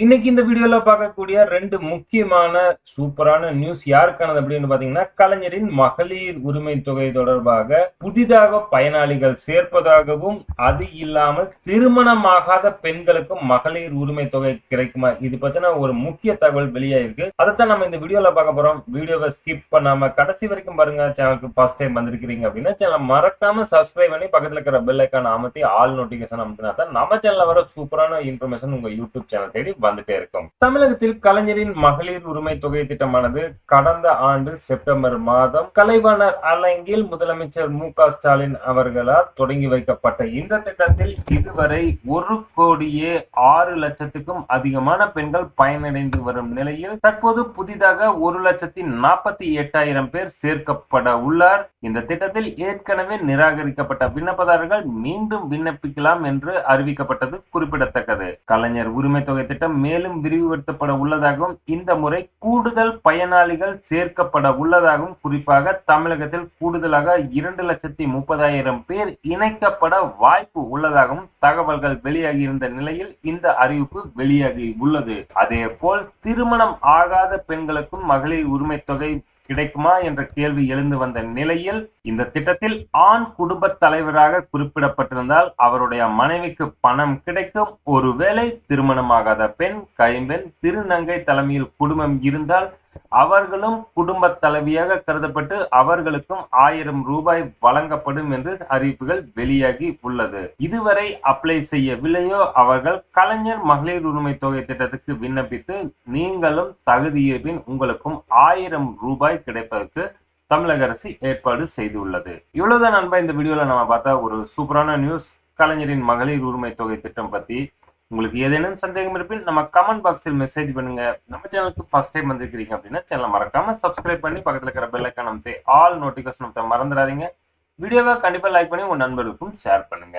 இன்னைக்கு இந்த வீடியோல பார்க்கக்கூடிய ரெண்டு முக்கியமான சூப்பரான நியூஸ் யாருக்கானது அப்படின்னு பாத்தீங்கன்னா கலைஞரின் மகளிர் உரிமை தொகை தொடர்பாக புதிதாக பயனாளிகள் சேர்ப்பதாகவும் அது இல்லாமல் திருமணமாகாத பெண்களுக்கும் மகளிர் உரிமை தொகை கிடைக்குமா? இது பத்தின ஒரு முக்கிய தகவல் வெளியாயிருக்கு. அதைத்தான் நம்ம இந்த வீடியோல பார்க்க போறோம். வீடியோவை ஸ்கிப் பண்ணாம கடைசி வரைக்கும் பாருங்க. சேனலுக்கு ஃபர்ஸ்ட் டைம் வந்திருக்கிறீங்க அப்படின்னா சேனல் மறக்காம சப்ஸ்கிரைப் பண்ணி பக்கத்துல இருக்கிற பெல் ஐக்கான அமர்த்தி ஆல் நோட்டிபிகேஷன் அமர்த்தினா தான் நம்ம சேனல்ல வர சூப்பரான இன்ஃபர்மேஷன் உங்க யூடியூப் சேனல் தேடி வந்துட்டே இருக்கும். தமிழகத்தில் கலைஞரின் மகளிர் உரிமை தொகை திட்டமானது கடந்த ஆண்டு செப்டம்பர் மாதம் கலைவாணர் அலங்கில் முதலமைச்சர் மு க ஸ்டாலின் அவர்களால் தொடங்கி வைக்கப்பட்ட இந்த திட்டத்தில் இதுவரை ஒரு கோடியே ஆறு லட்சத்துக்கும் அதிகமான பெண்கள் பயனடைந்து வரும் நிலையில் தற்போது புதிதாக ஒரு லட்சத்தி நாற்பத்தி எட்டாயிரம் பேர் சேர்க்கப்பட உள்ளார். இந்த திட்டத்தில் ஏற்கனவே நிராகரிக்கப்பட்ட விண்ணப்பதாரர்கள் மீண்டும் விண்ணப்பிக்கலாம் என்று அறிவிக்கப்பட்டது குறிப்பிடத்தக்கது. கலைஞர் உரிமை தொகை திட்டம் மேலும் விரிவுபடுத்தப்பட உள்ளதாகவும் இந்த முறை கூடுதல் பயனாளிகள் சேர்க்கப்பட உள்ளதாகவும் குறிப்பாக தமிழகத்தில் கூடுதலாக இரண்டு லட்சத்தி முப்பதாயிரம் பேர் இணைக்கப்பட வாய்ப்பு உள்ளதாகவும் தகவல்கள் வெளியாகி இருந்த நிலையில் இந்த அறிவிப்பு வெளியாகி உள்ளது. அதே போல் திருமணம் ஆகாத பெண்களுக்கும் மகளிர் உரிமை தொகை கிடைக்குமா என்ற கேள்வி எழுந்து வந்த நிலையில் இந்த திட்டத்தில் ஆண் குடும்ப தலைவராக குறிப்பிடப்பட்டிருந்தால் அவருடைய மனைவிக்கு பணம் கிடைக்கும். ஒருவேளை திருமணமாகாத பெண் கைம்பெண் திருநங்கை தலைமையில் குடும்பம் இருந்தால் அவர்களும் குடும்ப தலைவியாக கருதப்பட்டு அவர்களுக்கும் ஆயிரம் ரூபாய் வழங்கப்படும் என்று அறிவிப்புகள் வெளியாகி உள்ளது. இதுவரை அப்ளை செய்யவில்லையோ அவர்கள் கலைஞர் மகளிர் உரிமை தொகை திட்டத்துக்கு விண்ணப்பித்து நீங்களும் தகுதியிருப்பின் உங்களுக்கும் ஆயிரம் ரூபாய் கிடைப்பதற்கு தமிழக அரசு ஏற்பாடு செய்துள்ளது. இவ்வளவுதான் நண்பா இந்த வீடியோல நம்ம பார்த்தா ஒரு சூப்பரான நியூஸ் கலைஞரின் மகளிர் உரிமை தொகை திட்டம் பத்தி உங்களுக்கு ஏதேனும் சந்தேகம் இருப்பின் நம்ம கமெண்ட் பாக்ஸில் மெசேஜ் பண்ணுங்க. நம்ம சேனலுக்கு ஃபர்ஸ்ட் டைம் வந்திருக்கிறீங்க அப்படின்னா சேனலை மறக்காம சப்ஸ்கிரைப் பண்ணி பக்கத்துல இருக்கிற பெல் ஐக்கான் அமைத்து ஆல் நோட்டிபிகேஷன் மறந்துடாதீங்க. வீடியோவை கண்டிப்பா லைக் பண்ணி உங்கள் நண்பர்களுக்கும் ஷேர் பண்ணுங்க.